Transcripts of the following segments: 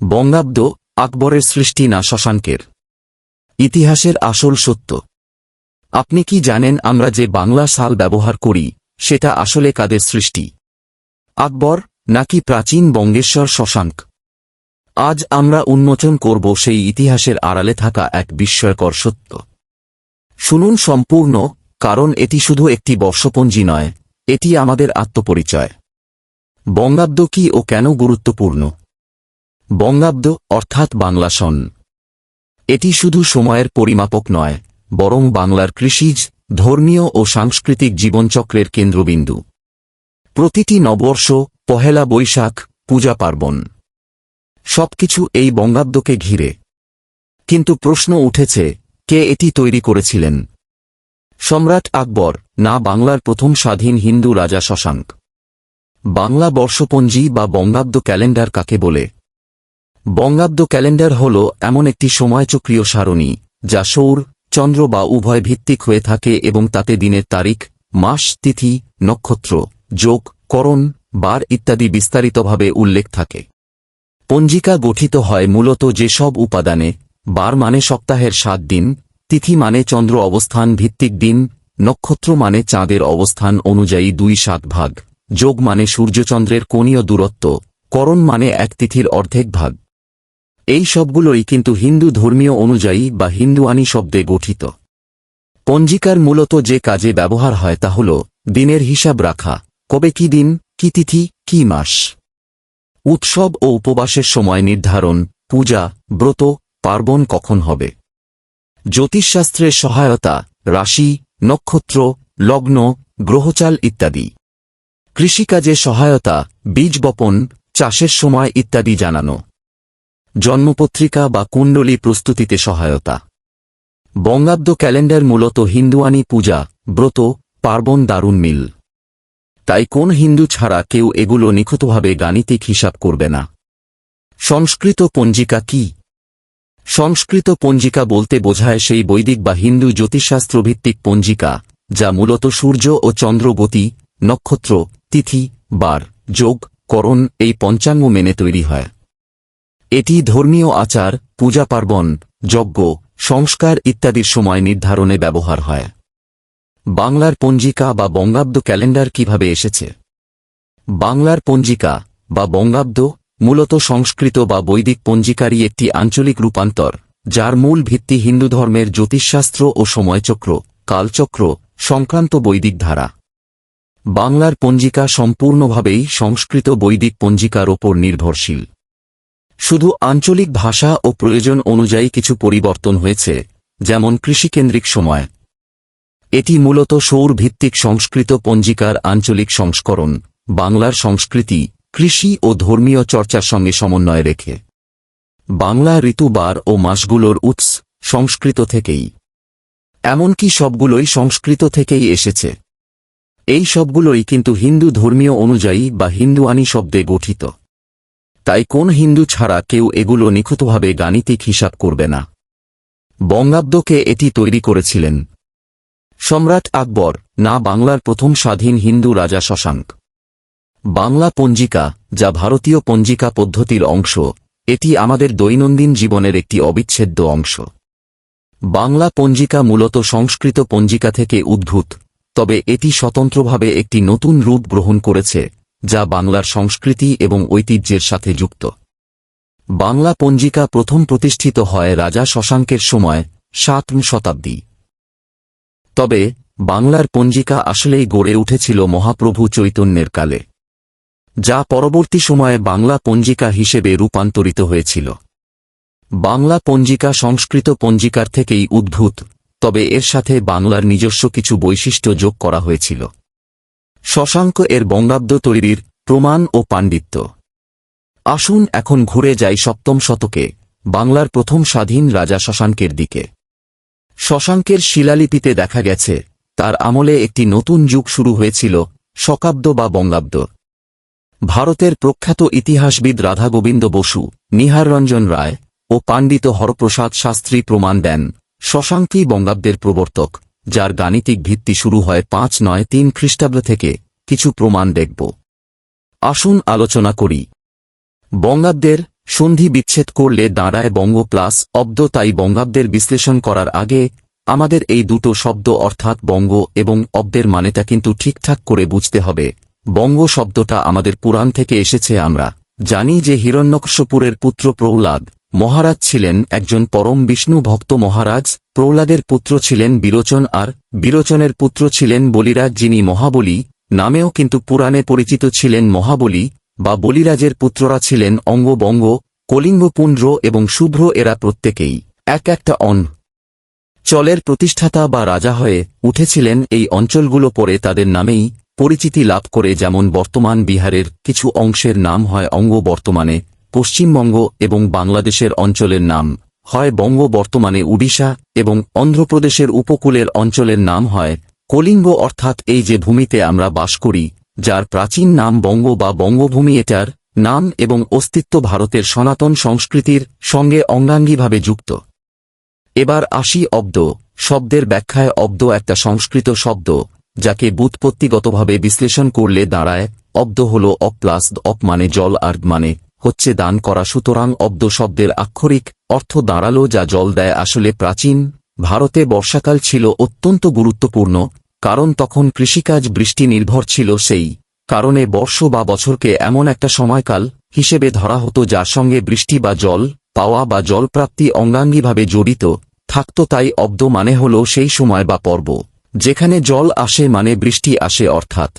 বঙ্গাব্দ আকবরের সৃষ্টি না শশাঙ্কের। ইতিহাসের আসল সত্য। আপনি কি জানেন আমরা যে বাংলা সাল ব্যবহার করি, সেটা আসলে কাদের সৃষ্টি? আকবর নাকি প্রাচীন বঙ্গেশ্বর শশাঙ্ক? আজ আমরা উন্মোচন করব সেই ইতিহাসের আড়ালে থাকা এক বিস্ময়কর সত্য। শুনুন সম্পূর্ণ, কারণ এটি শুধু একটি বর্ষপঞ্জি নয়, এটি আমাদের আত্মপরিচয়। বঙ্গাব্দ কি ও কেন গুরুত্বপূর্ণ? বঙ্গাব্দ অর্থাৎ বাংলা সন এটি শুধু সময়ের পরিমাপক নয়, বরং বাংলার কৃষিজ, ধর্মীয় ও সাংস্কৃতিক জীবনচক্রের কেন্দ্রবিন্দু। প্রতিটি নববর্ষ, পহেলা বৈশাখ, পূজা পার্বণ। সবকিছু এই বঙ্গাব্দকে ঘিরে। কিন্তু প্রশ্ন উঠেছে, কে এটি তৈরি করেছিলেন? সম্রাট আকবর, না বাংলার প্রথম স্বাধীন হিন্দু রাজা শশাঙ্ক? বাংলা বর্ষপঞ্জি বা বঙ্গাব্দ ক্যালেন্ডার কাকে বলে? বঙ্গাব্দ ক্যালেন্ডার হল এমন একটি সময়চক্রীয় সারণী, যা সৌর, চন্দ্র বা উভয় ভিত্তিক হয়ে থাকে এবং তাতে দিনের তারিখ, মাস, তিথি, নক্ষত্র, যোগ, করণ, বার ইত্যাদি বিস্তারিতভাবে উল্লেখ থাকে। পঞ্জিকা গঠিত হয় মূলত যেসব উপাদানে, বার মানে সপ্তাহের সাত দিন, তিথি মানে চন্দ্র অবস্থান ভিত্তিক দিন, নক্ষত্র মানে চাঁদের অবস্থান অনুযায়ী দুই সাত ভাগ, যোগ মানে সূর্যচন্দ্রের কোণীয় দূরত্ব, করণ মানে এক তিথির অর্ধেক ভাগ। এই সবগুলোই কিন্তু হিন্দু ধর্মীয় অনুযায়ী বা হিন্দুয়ানি শব্দে গঠিত। পঞ্জিকার মূলত যে কাজে ব্যবহার হয় তা হল দিনের হিসাব রাখা, কবে কি দিন, কি তিথি, কি মাস। উৎসব ও উপবাসের সময় নির্ধারণ, পূজা, ব্রত, পার্বণ কখন হবে। জ্যোতিষশাস্ত্রের সহায়তা, রাশি, নক্ষত্র, লগ্ন, গ্রহচাল ইত্যাদি। কৃষিকাজে সহায়তা, বীজ বপন, চাষের সময় ইত্যাদি জানানো। জন্মপত্রিকা বা কুণ্ডলী প্রস্তুতিতে সহায়তা। বঙ্গাব্দ ক্যালেন্ডার মূলত হিন্দুয়ানি পূজা, ব্রত, পার্বণ দারুণ মিল। তাই কোন হিন্দু ছাড়া কেউ এগুলো নিখুঁতভাবে গাণিতিক হিসাব করবে না। সংস্কৃত পঞ্জিকা কি? সংস্কৃত পঞ্জিকা বলতে বোঝায় সেই বৈদিক বা হিন্দু জ্যোতিষশাস্ত্রভিত্তিক পঞ্জিকা, যা মূলত সূর্য ও চন্দ্র গতি, নক্ষত্র, তিথি, বার, যোগ, করণ এই পঞ্চাঙ্গ মেনে তৈরি হয়। এটি ধর্মীয় আচার, পূজা পার্বণ, যজ্ঞ, সংস্কার ইত্যাদির সময় নির্ধারণে ব্যবহার হয়। বাংলার পঞ্জিকা বা বঙ্গাব্দ ক্যালেন্ডার কীভাবে এসেছে? বাংলার পঞ্জিকা বা বঙ্গাব্দ মূলত সংস্কৃত বা বৈদিক পঞ্জিকারই একটি আঞ্চলিক রূপান্তর, যার মূল ভিত্তি হিন্দু ধর্মের জ্যোতিষশাস্ত্র ও সময়চক্র, কালচক্র, সংক্রান্ত বৈদিক ধারা। বাংলার পঞ্জিকা সম্পূর্ণভাবেই সংস্কৃত বৈদিক পঞ্জিকার ওপর নির্ভরশীল। শুধু আঞ্চলিক ভাষা ও প্রয়োজন অনুযায়ী কিছু পরিবর্তন হয়েছে, যেমন কৃষিকেন্দ্রিক সময়। এটি মূলত সৌর ভিত্তিক সংস্কৃত পঞ্জিকার আঞ্চলিক সংস্করণ, বাংলার সংস্কৃতি, কৃষি ও ধর্মীয় চর্চার সঙ্গে সমন্বয় রেখে। বাংলা ঋতুবার ও মাসগুলোর উৎস সংস্কৃত থেকেই। এমনকি সবগুলোই সংস্কৃত থেকেই এসেছে। এই সবগুলোই কিন্তু হিন্দু ধর্মীয় অনুযায়ী বা হিন্দুয়ানি শব্দে গঠিত। তাই কোন হিন্দু ছাড়া কেউ এগুলো নিখুঁতভাবে গাণিতিক হিসাব করবে না। বঙ্গাব্দকে এটি তৈরি করেছিলেন। সম্রাট আকবর, না বাংলার প্রথম স্বাধীন হিন্দু রাজা শশাঙ্ক। বাংলা পঞ্জিকা, যা ভারতীয় পঞ্জিকা পদ্ধতির অংশ, এটি আমাদের দৈনন্দিন জীবনের একটি অবিচ্ছেদ্য অংশ। বাংলা পঞ্জিকা মূলত সংস্কৃত পঞ্জিকা থেকে উদ্ভূত, তবে এটি স্বতন্ত্রভাবে একটি নতুন রূপ গ্রহণ করেছে। যা বাংলার সংস্কৃতি এবং ঐতিহ্যের সাথে যুক্ত। বাংলা পঞ্জিকা প্রথম প্রতিষ্ঠিত হয় রাজা শশাঙ্কের সময়, সাতম শতাব্দী। তবে, বাংলার পঞ্জিকা আসলেই গড়ে উঠেছিল মহাপ্রভু চৈতন্যের কালে, যা পরবর্তী সময়ে বাংলা পঞ্জিকা হিসেবে রূপান্তরিত হয়েছিল। বাংলা পঞ্জিকা সংস্কৃত পঞ্জিকার থেকেই উদ্ভূত, তবে এর সাথে বাংলার নিজস্ব কিছু বৈশিষ্ট্য যোগ করা হয়েছিল। শশাঙ্ক এর বঙ্গাব্দ তৈরির প্রমাণ ও পাণ্ডিত্য। আসুন এখন ঘুরে যাই সপ্তম শতকে, বাংলার প্রথম স্বাধীন রাজা শশাঙ্কের দিকে। শশাঙ্কের শিলালিপিতে দেখা গেছে, তার আমলে একটি নতুন যুগ শুরু হয়েছিল, শকাব্দ বা বঙ্গাব্দ। ভারতের প্রখ্যাত ইতিহাসবিদ রাধা গোবিন্দ বসু নিহার রঞ্জন রায় ও পাণ্ডিত হরপ্রসাদ শাস্ত্রী প্রমাণ দেন শশাঙ্কী বঙ্গাব্দের প্রবর্তক। যার গাণিতিক ভিত্তি শুরু হয় পাঁচ নয় তিন খ্রিস্টাব্দ থেকে। কিছু প্রমাণ দেখব। আসুন আলোচনা করি। বঙ্গাব্দের সন্ধি বিচ্ছেদ করলে দাঁড়ায় বঙ্গ প্লাস অব্দ, তাই বঙ্গাব্দের বিশ্লেষণ করার আগে আমাদের এই দুটো শব্দ অর্থাৎ বঙ্গ এবং অব্দের মানেটা কিন্তু ঠিকঠাক করে বুঝতে হবে। বঙ্গ শব্দটা আমাদের পুরাণ থেকে এসেছে আমরা। জানি যে হিরণ্যকশ্যপুরের পুত্র প্রহ্লাদ মহারাজ ছিলেন একজন পরম বিষ্ণু ভক্ত মহারাজ, প্রহ্লাদের পুত্র ছিলেন বিরোচন আর বিরোচনের পুত্র ছিলেন বলিরাজ যিনি মহাবলী, নামেও কিন্তু পুরাণে পরিচিত ছিলেন মহাবলী, বা বলিরাজের পুত্ররা ছিলেন অঙ্গবঙ্গ, কলিঙ্গপুন্ড্র এবং শুভ্র এরা প্রত্যেকেই। এক একটা অন চলের প্রতিষ্ঠাতা বা রাজা হয়ে উঠেছিলেন এই অঞ্চলগুলো পরে তাদের নামেই পরিচিতি লাভ করে যেমন বর্তমান বিহারের কিছু অংশের নাম হয় অঙ্গ বর্তমানে। পশ্চিমবঙ্গ এবং বাংলাদেশের অঞ্চলের নাম হয় বঙ্গ বর্তমানে উড়িষ্যা এবং অন্ধ্রপ্রদেশের উপকূলের অঞ্চলের নাম হয় কলিঙ্গ। অর্থাৎ এই যে ভূমিতে আমরা বাস করি, যার প্রাচীন নাম বঙ্গ বা বঙ্গভূমি, এটার নাম এবং অস্তিত্ব ভারতের সনাতন সংস্কৃতির সঙ্গে অঙ্গাঙ্গীভাবে যুক্ত। এবার আসি অব্দ, শব্দের ব্যাখ্যায় অব্দ একটা সংস্কৃত শব্দ, যাকে বুৎপত্তিগতভাবে বিশ্লেষণ করলে দাঁড়ায়, অব্দ হল অপ প্লাস অপ মানে জল আর মানে হচ্ছে দান করা। সুতরাং অব্দ শব্দের আক্ষরিক অর্থ দাঁড়াল যা জল দেয় আসলে প্রাচীন। ভারতে বর্ষাকাল ছিল অত্যন্ত গুরুত্বপূর্ণ, কারণ তখন কৃষিকাজ বৃষ্টি নির্ভর ছিল সেই কারণে বর্ষ বা বছরকে এমন একটা সময়কাল হিসেবে ধরা হতো যার সঙ্গে বৃষ্টি বা জল পাওয়া বা জলপ্রাপ্তি অঙ্গাঙ্গীভাবে জড়িত থাকত। তাই অব্দ মানে হল সেই সময় বা পর্ব, যেখানে জল আসে মানে বৃষ্টি আসে অর্থাৎ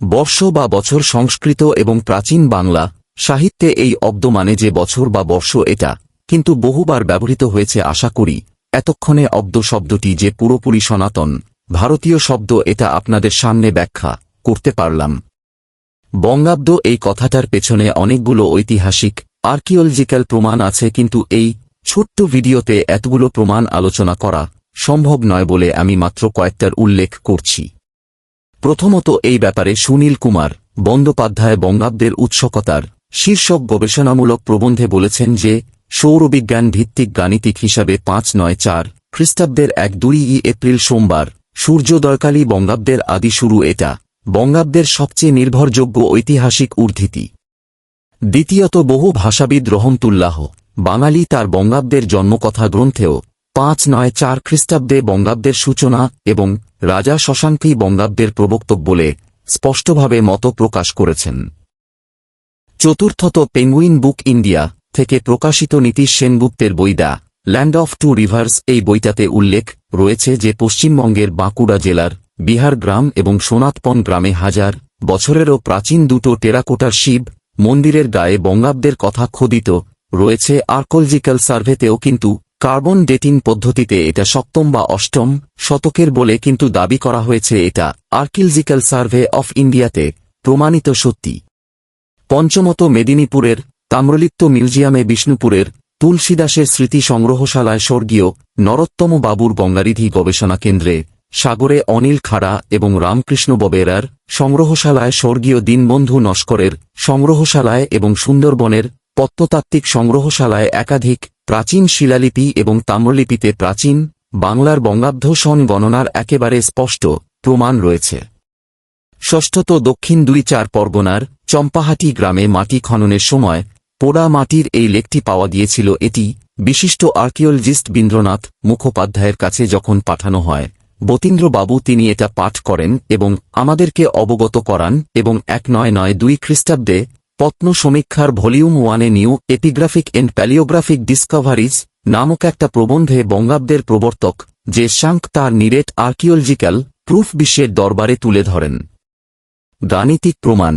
বর্ষ বা বছর সংস্কৃত এবং প্রাচীন বাংলা। সাহিত্যে এই অব্দ মানে যে বছর বা বর্ষ এটা, কিন্তু বহুবার ব্যবহৃত হয়েছে আশা করি, এতক্ষণে অব্দ শব্দটি যে পুরোপুরি সনাতন, ভারতীয় শব্দ এটা আপনাদের সামনে ব্যাখ্যা করতে পারলাম। বঙ্গাব্দ এই কথাটার পেছনে অনেকগুলো ঐতিহাসিক, আর্কিওলজিক্যাল প্রমাণ আছে কিন্তু এই ছোট্ট ভিডিওতে এতগুলো প্রমাণ আলোচনা করা সম্ভব নয় বলে আমি মাত্র কয়েকটার উল্লেখ করছি। প্রথমত এই ব্যাপারে সুনীল কুমার বন্দ্যোপাধ্যায় বঙ্গাব্দের উৎসকতার শীর্ষক গবেষণামূলক প্রবন্ধে বলেছেন যে, সৌরবিজ্ঞান ভিত্তিক গাণিতিক হিসাবে পাঁচ নয় চার খ্রিস্টাব্দের এক দুই এপ্রিল সোমবার, সূর্যোদয়কালী বঙ্গাব্দের আদি শুরু এটা, বঙ্গাব্দের সবচেয়ে নির্ভরযোগ্য ঐতিহাসিক উদ্ধৃতি। দ্বিতীয়ত বহু ভাষাবিদ রহমতুল্লাহ, বাঙালি তার বঙ্গাব্দের জন্মকথা গ্রন্থেও পাঁচ নয় চার খ্রিস্টাব্দে বঙ্গাব্দের সূচনা এবং রাজা শশাঙ্কী বঙ্গাব্দের প্রবক্তক বলে স্পষ্টভাবে মত প্রকাশ করেছেন। চতুর্থত পেঙ্গুইন বুক ইন্ডিয়া থেকে প্রকাশিত নীতিশ সেনগুপ্তের বই the land of two reverse, এই বইটাতে উল্লেখ রয়েছে যে পশ্চিমবঙ্গের বাঁকুড়া জেলার বিহার গ্রাম এবং সোনাতপন গ্রামে হাজার বছরেরও প্রাচীন দুটো টেরাকোটার শিব মন্দিরের গায়ে বঙ্গাব্দের কথা খোদিত রয়েছে আর্কোলজিক্যাল সার্ভেতেও কিন্তু কার্বন ডেটিং পদ্ধতিতে এটা সপ্তম বা অষ্টম শতকের বলে কিন্তু দাবি করা হয়েছে এটা আর্কিলজিক্যাল সার্ভে অফ ইন্ডিয়াতে প্রমাণিত সত্যি। পঞ্চমত মেদিনীপুরের তাম্রলিপ্ত মিউজিয়ামে বিষ্ণুপুরের তুলসীদাসের স্মৃতি সংগ্রহশালায় স্বর্গীয় নরোত্তম বাবুর গঙ্গারিধি গবেষণা কেন্দ্রে সাগরে অনিল খাড়া এবং রামকৃষ্ণ ববেরার সংগ্রহশালায় স্বর্গীয় দীনবন্ধু নস্করের সংগ্রহশালায় এবং সুন্দরবনের প্রত্নতাত্ত্বিক সংগ্রহশালায় একাধিক প্রাচীন শিলালিপি এবং তাম্রলিপিতে প্রাচীন বাংলার বঙ্গাব্দ সন গণনার একেবারে স্পষ্ট প্রমাণ রয়েছে। ষষ্ঠত দক্ষিণ দুই চার পরগনার চম্পাহাটি গ্রামে মাটি খননের সময় পোড়া মাটির এই লেকটি পাওয়া গিয়েছিল। এটি বিশিষ্ট আর্কিওলজিস্ট বীন্দ্রনাথ মুখোপাধ্যায়ের কাছে যখন পাঠানো হয়, বতীন্দ্রবাবু তিনি এটা পাঠ করেন এবং আমাদেরকে অবগত করান এবং এক নয় নয় দুই খ্রিস্টাব্দে পত্ন সমীক্ষার ভলিউম ওয়ানে new epigraphic and palaeographic discoveries নামক একটা প্রবন্ধে বঙ্গাব্দের প্রবর্তক যে শাঙ্ক তার নিরেট আর্কিওলজিক্যাল প্রুফ বিশ্বের দরবারে তুলে ধরেন। গাণিতিক প্রমাণ।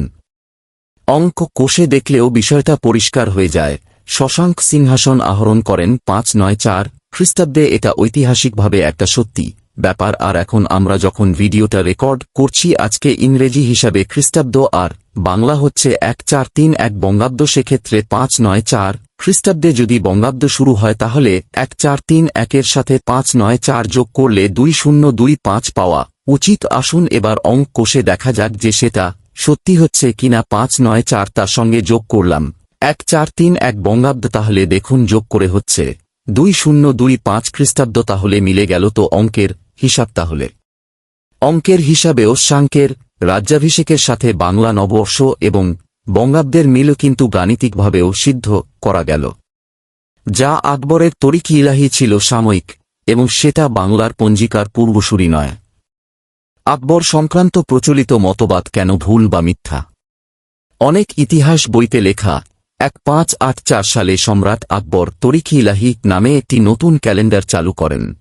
অঙ্ক কোষে দেখলেও বিষয়টা পরিষ্কার হয়ে যায়। শশাঙ্ক সিংহাসন আহরণ করেন পাঁচ নয় চার খ্রিস্টাব্দে এটা ঐতিহাসিকভাবে একটা সত্যি। ব্যাপার আর এখন আমরা যখন ভিডিওটা রেকর্ড করছি আজকে ইংরেজি হিসাবে খ্রিস্টাব্দ আর বাংলা হচ্ছে এক চার তিন এক বঙ্গাব্দ সেক্ষেত্রে পাঁচ নয় চার খ্রিস্টাব্দে যদি বঙ্গাব্দ শুরু হয় তাহলে এক চার তিন একের সাথে পাঁচ নয় চার যোগ করলে দুই শূন্য দুই পাঁচ পাওয়া উচিত আসুন এবার অঙ্ক কোষে দেখা যাক যে সেটা সত্যি হচ্ছে কিনা পাঁচ নয় চার তার সঙ্গে যোগ করলাম। এক চার তিন এক বঙ্গাব্দ তাহলে দেখুন যোগ করে হচ্ছে। দুই শূন্য দুই পাঁচ খ্রিস্টাব্দ তাহলে মিলে গেল তো অঙ্কের হিসাব তাহলে। অঙ্কের হিসাবেও শাঙ্কের রাজ্যাভিষেকের সাথে বাংলা নববর্ষ এবং বঙ্গাব্দের মিল কিন্তু গাণিতিকভাবেও সিদ্ধ করা গেল। যা আকবরের তরিকি ইলাহি ছিল সাময়িক এবং সেটা বাংলার পঞ্জিকার পূর্বসূরি নয়। আকবর সংক্রান্ত প্রচলিত মতবাদ কেন ভুল বা মিথ্যা? অনেক ইতিহাস বইতে লেখা, এক পাঁচ আট চার সালে সম্রাট আকবর তরিকি ইলাহি নামে একটি নতুন ক্যালেন্ডার চালু করেন।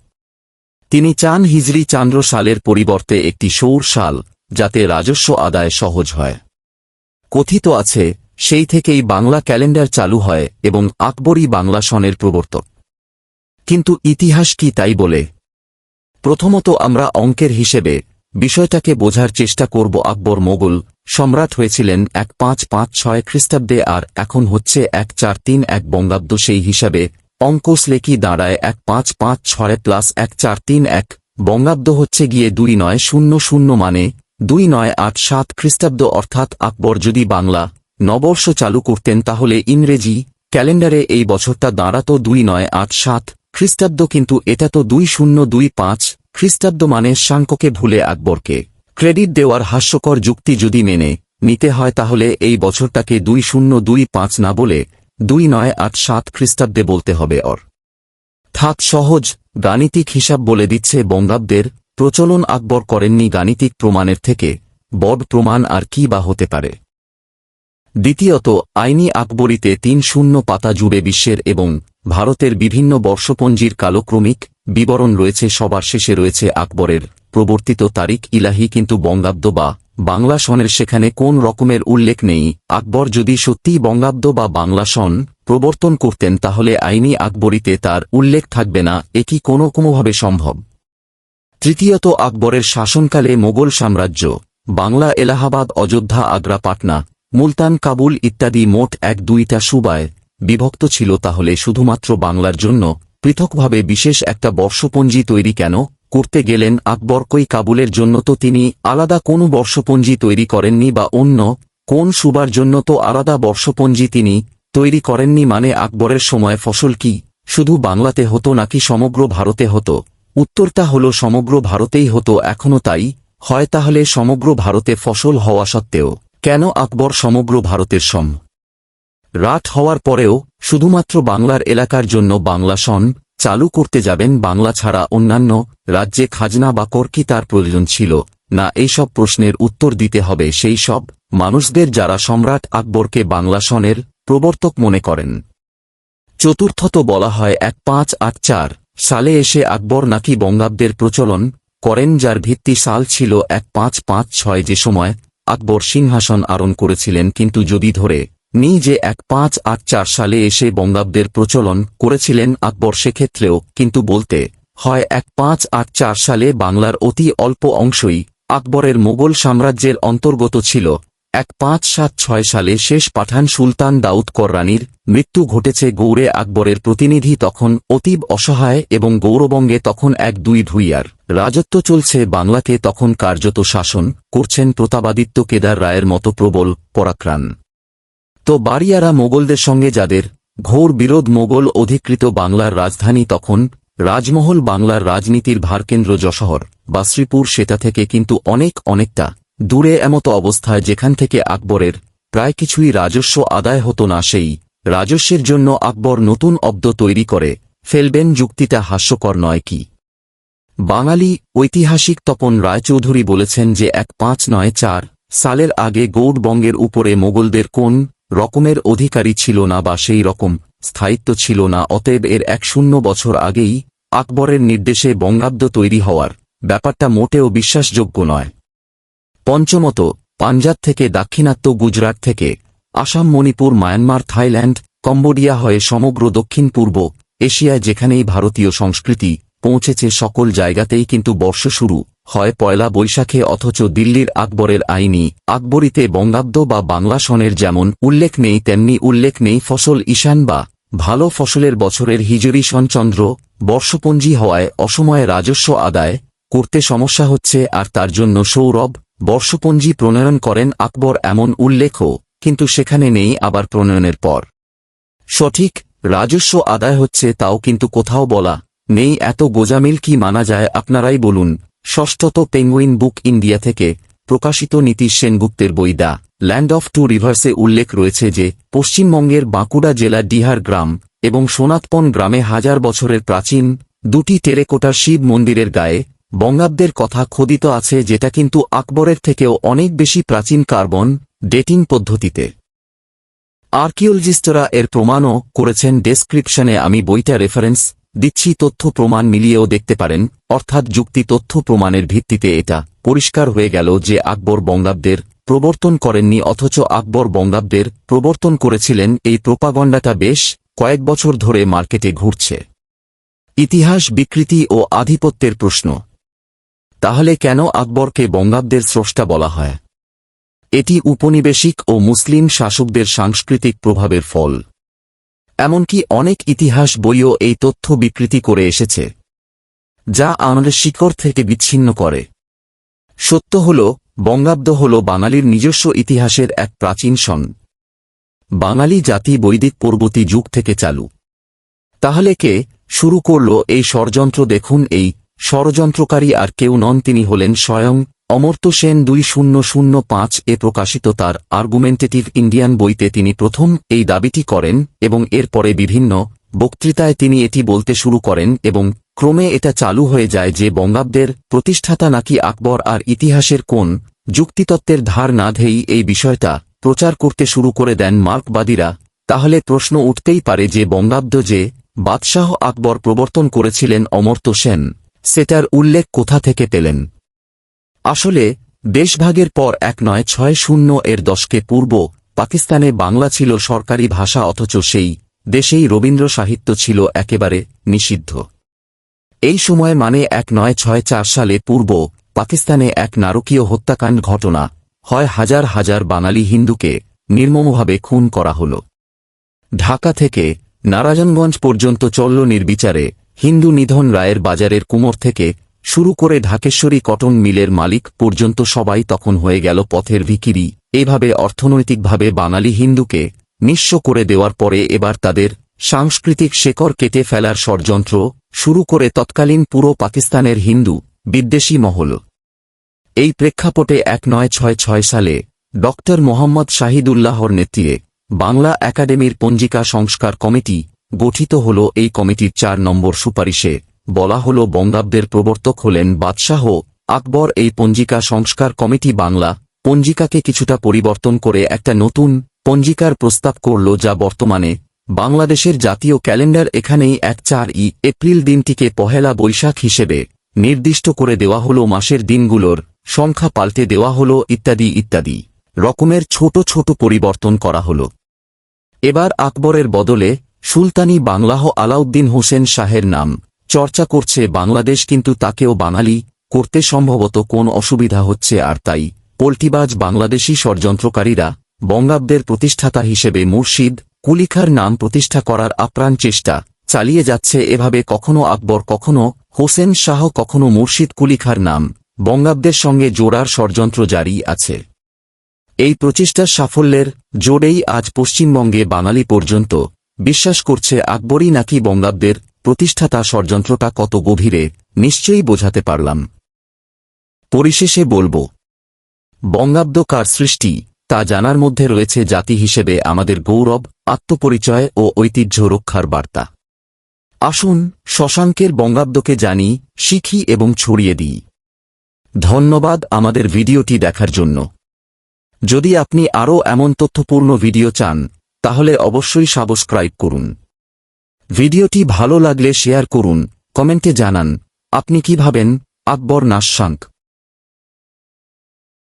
তিনি চান হিজরি চান্দ্র সালের পরিবর্তে একটি সৌর সাল, যাতে রাজস্ব আদায় সহজ হয়। কথিত আছে, সেই থেকেই বাংলা ক্যালেন্ডার চালু হয় এবং আকবরই বাংলা সনের প্রবর্তক। কিন্তু ইতিহাস কি তাই বলে? প্রথমত আমরা অঙ্কের হিসেবে বিষয়টাকে বোঝার চেষ্টা করব আকবর মোগল। সম্রাট হয়েছিলেন এক পাঁচ পাঁচ ছয় খ্রিস্টাব্দে আর এখন হচ্ছে এক চার তিন এক বঙ্গাব্দ সেই হিসাবে। অঙ্কস লেকি দাঁড়ায় এক পাঁচ পাঁচ ছয় প্লাস এক চার তিন এক। বঙ্গাব্দ হচ্ছে গিয়ে দুই নয় শূন্য শূন্য মানে দুই নয় আট সাত খ্রিস্টাব্দ অর্থাৎ আকবর যদি বাংলা নববর্ষ চালু করতেন তাহলে ইংরেজি ক্যালেন্ডারে এই বছরটা দাঁড়াত দুই নয় আট সাত খ্রিস্টাব্দ কিন্তু এটা তো দুই শূন্য দুই পাঁচ খ্রিস্টাব্দ মানে সাংককে ভুলে আকবরকে। ক্রেডিট দেওয়ার হাস্যকর যুক্তি যদি মেনে নিতে হয় তাহলে এই বছরটাকে দুই শূন্য দুই পাঁচ না বলে দুই নয় আট সাত খ্রিস্টাব্দে বলতে হবে অর। থাক সহজ, গাণিতিক হিসাব বলে দিচ্ছে বঙ্গাব্দের, প্রচলন আকবর করেননি গাণিতিক প্রমাণের থেকে, বড প্রমাণ আর কি বা হতে পারে। দ্বিতীয়ত, আইনি আকবরীতে তিন শূন্য পাতা জুড়ে বিশ্বের এবং ভারতের বিভিন্ন বর্ষপঞ্জির কালক্রমিক বিবরণ রয়েছে, সবার শেষে রয়েছে আকবরের প্রবর্তিত তারিখ ইলাহি, কিন্তু বঙ্গাব্দ বা বাংলা সনের সেখানে কোন রকমের উল্লেখ নেই। আকবর যদি সত্যিই বঙ্গাব্দ বা বাংলা সন প্রবর্তন করতেন, তাহলে আইনি আকবরীতে তার উল্লেখ থাকবে না, এ কি কোনো কোনোভাবে সম্ভব? তৃতীয়ত, আকবরের শাসনকালে মোগল সাম্রাজ্য, বাংলা এলাহাবাদ, অযোধ্যা, আগ্রা, পাটনা, মুলতান, কাবুল ইত্যাদি মোট এক দুইটা সুবায় বিভক্ত ছিল, তাহলে শুধুমাত্র বাংলার জন্য পৃথকভাবে বিশেষ একটা বর্ষপঞ্জি তৈরি কেন? করতে গেলেন আকবর কই কাবুলের জন্য তো তিনি আলাদা কোনো বর্ষপঞ্জি তৈরি করেননি বা অন্য কোন সুবার জন্য তো আলাদা বর্ষপঞ্জি তিনি তৈরি করেননি মানে আকবরের সময় ফসল কি? শুধু বাংলাতে হতো নাকি সমগ্র ভারতে হতো? উত্তরটা হল সমগ্র ভারতেই হতো এখনও তাই। হয় তাহলে সমগ্র ভারতে ফসল হওয়া সত্ত্বেও কেন আকবর সমগ্র ভারতের সম রাট হওয়ার পরেও, শুধুমাত্র বাংলার এলাকার জন্য বাংলা সন চালু করতে যাবেন বাংলা ছাড়া অন্যান্য রাজ্যে খাজনা বা কর কি তার প্রয়োজন ছিল। না, এইসব প্রশ্নের উত্তর দিতে হবে সেই সব মানুষদের যারা সম্রাট আকবরকে বাংলা সনের প্রবর্তক মনে করেন। চতুর্থত বলা হয় এক পাঁচ আট চার সালে এসে আকবর নাকি বঙ্গাব্দের প্রচলন করেন যার ভিত্তি সাল ছিল এক পাঁচ পাঁচ ছয় যে সময় আকবর সিংহাসন আরণ করেছিলেন। কিন্তু যদি ধরে নি যে এক পাঁচ আট চার সালে এসে বঙ্গাব্দের প্রচলন করেছিলেন আকবর সেক্ষেত্রেও, কিন্তু বলতে হয় এক পাঁচ আট চার সালে বাংলার অতি অল্প অংশই আকবরের মোগল সাম্রাজ্যের অন্তর্গত ছিল। এক পাঁচ সাত ছয় সালে শেষ পাঠান সুলতান দাউদ কররানির মৃত্যু ঘটেছে গৌড়ে আকবরের প্রতিনিধি তখন অতীব অসহায় এবং গৌরবঙ্গে তখন এক দুই ধুইয়ার রাজত্ব চলছে, বাংলাকে তখন কার্যত শাসন করছেন প্রতাপাদিত্য কেদার রায়ের মতো প্রবল পরাক্রান। তো বাড়িয়ারা মোগলদের সঙ্গে যাদের ঘোর বিরোধ মোগল অধিকৃত বাংলার রাজধানী তখন রাজমহল বাংলার রাজনীতির ভারকেন্দ্র যশোহর বা শ্রীপুর সেটা থেকে কিন্তু অনেক অনেকটা দূরে এমতো অবস্থায় যেখান থেকে আকবরের প্রায় কিছুই রাজস্ব আদায় হতো না সেই রাজস্বের জন্য আকবর নতুন অব্দ তৈরি করে ফেলবেন যুক্তিটা হাস্যকর নয় কি? বাঙালি ঐতিহাসিক তপন রায়চৌধুরী বলেছেন যে এক পাঁচ নয় চার সালের আগে গৌড়বঙ্গের উপরে মোগলদের কোন রকমের অধিকারী ছিল না বা সেই রকম স্থায়িত্ব ছিল না, অতএব এর এক শূন্য বছর আগেই আকবরের নির্দেশে বঙ্গাব্দ তৈরি হওয়ার ব্যাপারটা মোটেও বিশ্বাসযোগ্য নয়। পঞ্চমত, পাঞ্জাব থেকে দাক্ষিণাত্য গুজরাট থেকে Assam, Manipur, Myanmar, Thailand, Cambodia হয়ে সমগ্র দক্ষিণ পূর্ব এশিয়ায় যেখানেই ভারতীয় সংস্কৃতি পৌঁছেছে সকল জায়গাতেই কিন্তু বর্ষ শুরু হয় পয়লা বৈশাখে অথচ দিল্লির আকবরের আইনি আকবরীতে বঙ্গাব্দ বা বাংলা সনের যেমন উল্লেখ নেই, তেমনি উল্লেখ নেই ফসল ঈশান বা ভালো ফসলের বছরের হিজরি সনচন্দ্র বর্ষপঞ্জি হওয়ায় অসময়ে রাজস্ব আদায় করতে সমস্যা হচ্ছে আর তার জন্য সৌরভ বর্ষপঞ্জি প্রণয়ন করেন আকবর এমন উল্লেখও কিন্তু সেখানে নেই আবার প্রণয়নের পর। সঠিক রাজস্ব আদায় হচ্ছে তাও কিন্তু কোথাও বলা নেই, এত গোজামিল কি মানা যায় আপনারাই বলুন। ষষ্ঠত পেঙ্গুইন বুক ইন্ডিয়া থেকে প্রকাশিত নীতিশ সেনগুপ্তের বই দ্য ল্যান্ড অফ টু রিভার্সে উল্লেখ রয়েছে যে, পশ্চিমবঙ্গের বাঁকুড়া জেলার ডিহার গ্রাম এবং সোনাতপন গ্রামে হাজার বছরের প্রাচীন দুটি টেরেকোটার শিব মন্দিরের গায়ে বঙ্গাব্দের কথা খোদিত আছে যেটা কিন্তু আকবরের থেকেও অনেক বেশি প্রাচীন কার্বন ডেটিং পদ্ধতিতে। আর্কিওলজিস্টরা এর প্রমাণও করেছেন ডেসক্রিপশনে আমি বইটা রেফারেন্স দিচ্ছি তথ্য প্রমাণ মিলিয়েও দেখতে পারেন, অর্থাৎ যুক্তি তথ্য প্রমাণের ভিত্তিতে এটা পরিষ্কার হয়ে গেল যে আকবর বঙ্গাব্দের প্রবর্তন করেননি অথচ আকবর বঙ্গাব্দের প্রবর্তন করেছিলেন এই প্রোপাগণ্ডাটা বেশ কয়েক বছর ধরে মার্কেটে ঘুরছে। ইতিহাস বিকৃতি ও আধিপত্যের প্রশ্ন। তাহলে কেন আকবরকে বঙ্গাব্দের স্রষ্টা বলা হয়? এটি উপনিবেশিক ও মুসলিম শাসকদের সাংস্কৃতিক প্রভাবের ফল। এমনকি অনেক ইতিহাস বইও এই তথ্য বিকৃতি করে এসেছে, যা আমাদের শিকড় থেকে বিচ্ছিন্ন করে। সত্য হল, বঙ্গাব্দ হল বাঙালির নিজস্ব ইতিহাসের এক প্রাচীন সন। বাঙালি জাতি বৈদিক পূর্বতী যুগ থেকে চালু। তাহলে কে শুরু করল এই ষড়যন্ত্র? দেখুন, এই ষড়যন্ত্রকারী আর কেউ নন, তিনি হলেন স্বয়ং অমর্ত্য সেন দুই শূন্য শূন্য পাঁচ এ প্রকাশিত তার আর্গুমেন্টেটিভ ইন্ডিয়ান বইতে তিনি প্রথম এই দাবিটি করেন এবং এরপরে বিভিন্ন বক্তৃতায় তিনি এটি বলতে শুরু করেন এবং ক্রমে এটা চালু হয়ে যায় যে বঙ্গাব্দের প্রতিষ্ঠাতা নাকি আকবর আর ইতিহাসের কোন যুক্তিতত্ত্বের ধার না ধেই এই বিষয়টা প্রচার করতে শুরু করে দেন মার্কবাদীরা, তাহলে প্রশ্ন উঠতেই পারে যে বঙ্গাব্দ যে বাদশাহ আকবর প্রবর্তন করেছিলেন অমর্ত্য সেন, সেটার উল্লেখ কোথা থেকে পেলেন? আসলে, দেশভাগের পর এক নয় ছয় শূন্য এর দশকে পূর্ব পাকিস্তানে বাংলা ছিল সরকারি ভাষা অথচ সেই দেশেই রবীন্দ্র সাহিত্য ছিল একেবারে নিষিদ্ধ। এই সময় মানে এক নয় ছয় চার সালে পূর্ব পাকিস্তানে এক নারকীয় হত্যাকাণ্ড ঘটনা হয় হাজার হাজার বাঙালি হিন্দুকে নির্মমভাবে খুন করা হল। ঢাকা থেকে নারায়ণগঞ্জ পর্যন্ত চলল নির্বিচারে হিন্দু নিধন রায়ের বাজারের কুমোর থেকে শুরু করে ঢাকেশ্বরী কটন মিলের মালিক পর্যন্ত সবাই তখন হয়ে গেল পথের ভিকিরি। এভাবে অর্থনৈতিকভাবে বাঙালি হিন্দুকে নিঃস্ব করে দেওয়ার পরে এবার তাদের সাংস্কৃতিক শেকড় কেটে ফেলার ষড়যন্ত্র শুরু করে তৎকালীন পুরো পাকিস্তানের হিন্দু বিদ্বেষী মহল। এই প্রেক্ষাপটে এক নয় ছয় ছয় সালে ড. মোহাম্মদ শাহিদুল্লাহর নেতৃত্বে বাংলা একাডেমির পঞ্জিকা সংস্কার কমিটি গঠিত হল। এই কমিটির চার নম্বর সুপারিশে বলা হল বঙ্গাব্দের প্রবর্তক হলেন বাদশাহ আকবর। এই পঞ্জিকা সংস্কার কমিটি বাংলা পঞ্জিকাকে কিছুটা পরিবর্তন করে একটা নতুন পঞ্জিকার প্রস্তাব করল যা বর্তমানে বাংলাদেশের জাতীয় ক্যালেন্ডার এখানেই এক চার ই এপ্রিল দিনটিকে পহেলা বৈশাখ হিসেবে নির্দিষ্ট করে দেওয়া হল, মাসের দিনগুলোর সংখ্যা পাল্টে দেওয়া হল, ইত্যাদি ইত্যাদি। রকমের ছোট ছোট পরিবর্তন করা হল। এবার আকবরের বদলে সুলতানি বাংলাহ আলাউদ্দিন হোসেন শাহের নাম। চর্চা করছে বাংলাদেশ, কিন্তু তাকেও বাঙালি করতে সম্ভবত কোন অসুবিধা হচ্ছে আর তাই পোল্টিবাজ বাংলাদেশি ষড়যন্ত্রকারীরা বঙ্গাব্দের প্রতিষ্ঠাতা হিসেবে মুর্শিদ কুলিখার নাম প্রতিষ্ঠা করার আপ্রাণ চেষ্টা চালিয়ে যাচ্ছে এভাবে কখনো আকবর, কখনো হোসেন শাহ, কখনো মুর্শিদ কুলিখার নাম। বঙ্গাব্দের সঙ্গে জোড়ার ষড়যন্ত্র জারি আছে। এই প্রচেষ্টার সাফল্যের জোরেই আজ পশ্চিমবঙ্গে বাঙালি পর্যন্ত বিশ্বাস করছে আকবরই নাকি বঙ্গাব্দের প্রতিষ্ঠাতা ষড়যন্ত্রটা কত গভীরে নিশ্চয়ই বোঝাতে পারলাম। পরিশেষে বলব, বঙ্গাব্দ কার সৃষ্টি তা জানার মধ্যে রয়েছে জাতি হিসেবে আমাদের গৌরব, আত্মপরিচয় ও ঐতিহ্য রক্ষার বার্তা। আসুন শশাঙ্কের বঙ্গাব্দকে জানি, শিখি এবং ছড়িয়ে দিই। ধন্যবাদ আমাদের ভিডিওটি দেখার জন্য। যদি আপনি আরও এমন তথ্যপূর্ণ ভিডিও চান, তাহলে অবশ্যই সাবস্ক্রাইব করুন। ভিডিওটি ভালো লাগলে শেয়ার করুন কমেন্টে জানান আপনি কি ভাবেন? আকবর নাশাঙ্ক।